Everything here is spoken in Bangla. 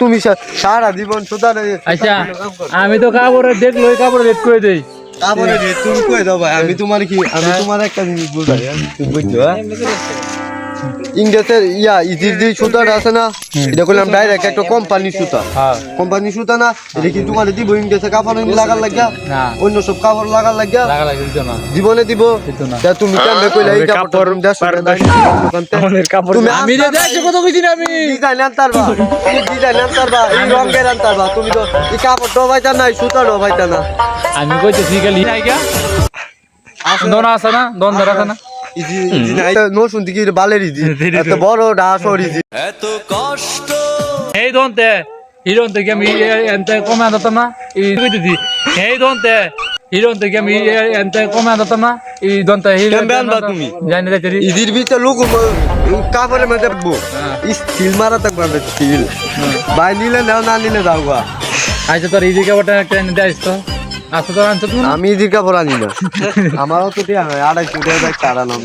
তুমি সারা জীবন সুতা আচ্ছা আমি তো কাপড়ের ডেট লই কাপড় ডেট করে দেই কাপড়ের রেট তুমি কই দাও ভাই আমি তোমার কি আমি তোমার একটা জিনিস বুঝাই? তুমি বুঝছ হ্যাঁ? ইংরেজের ইয়া ইজির যে সুতাটা আছে না? এটা করলাম ডাইরেক্ট একটা কোম্পানি সুতা। হ্যাঁ। কোম্পানি সুতা না এটা কি তোমার দিব ইংরেজের কাপড় লাগার লাগিয়া অন্য সব কাপড় লাগার লাগিয়া। জীবনে দিব। না। তা তুমি কেমনে কইলা এই কাপড় তুমি আমি দেখছ কত কইছি না আমি। ডিজাইন আনতারবা তুমি ডিজাইন আনতারবা এই রঙের আনতারবা তুমি তো এই কাপড় ডবাইতা না সুতা ডবাইতা না। আমি কইতেছি খালি। আইগা দন আছে না? দন ধরা আছে না? ইজি ইজি না এটা নো শুনতে কি বালের ইজি। এত বড় ডাসর ইজি। এই দনতে হিরোন থেকে আমি এনতে কমে আনতাম না? এই কইতেছি? এই দনতে হিরোন থেকে আমি এনতে কমে আনতাম না? এই দনতে হিরো কেমনে আনবা তুমি? জানি না তেরি ইজির ভিতরে লোক কাপড়ের মধ্যে স্টিল মারা থাকবে স্টিল ভাই নিলে নাও না নিলে যাও গা। আচ্ছা তোর দিকে ওটা একটা এনে দেয় তো। আচ্ছা তোর আমি দীর্ঘা ভরা নিল আমারও তো দেওয়া হয় আড়াইশো টাকা চারা নাম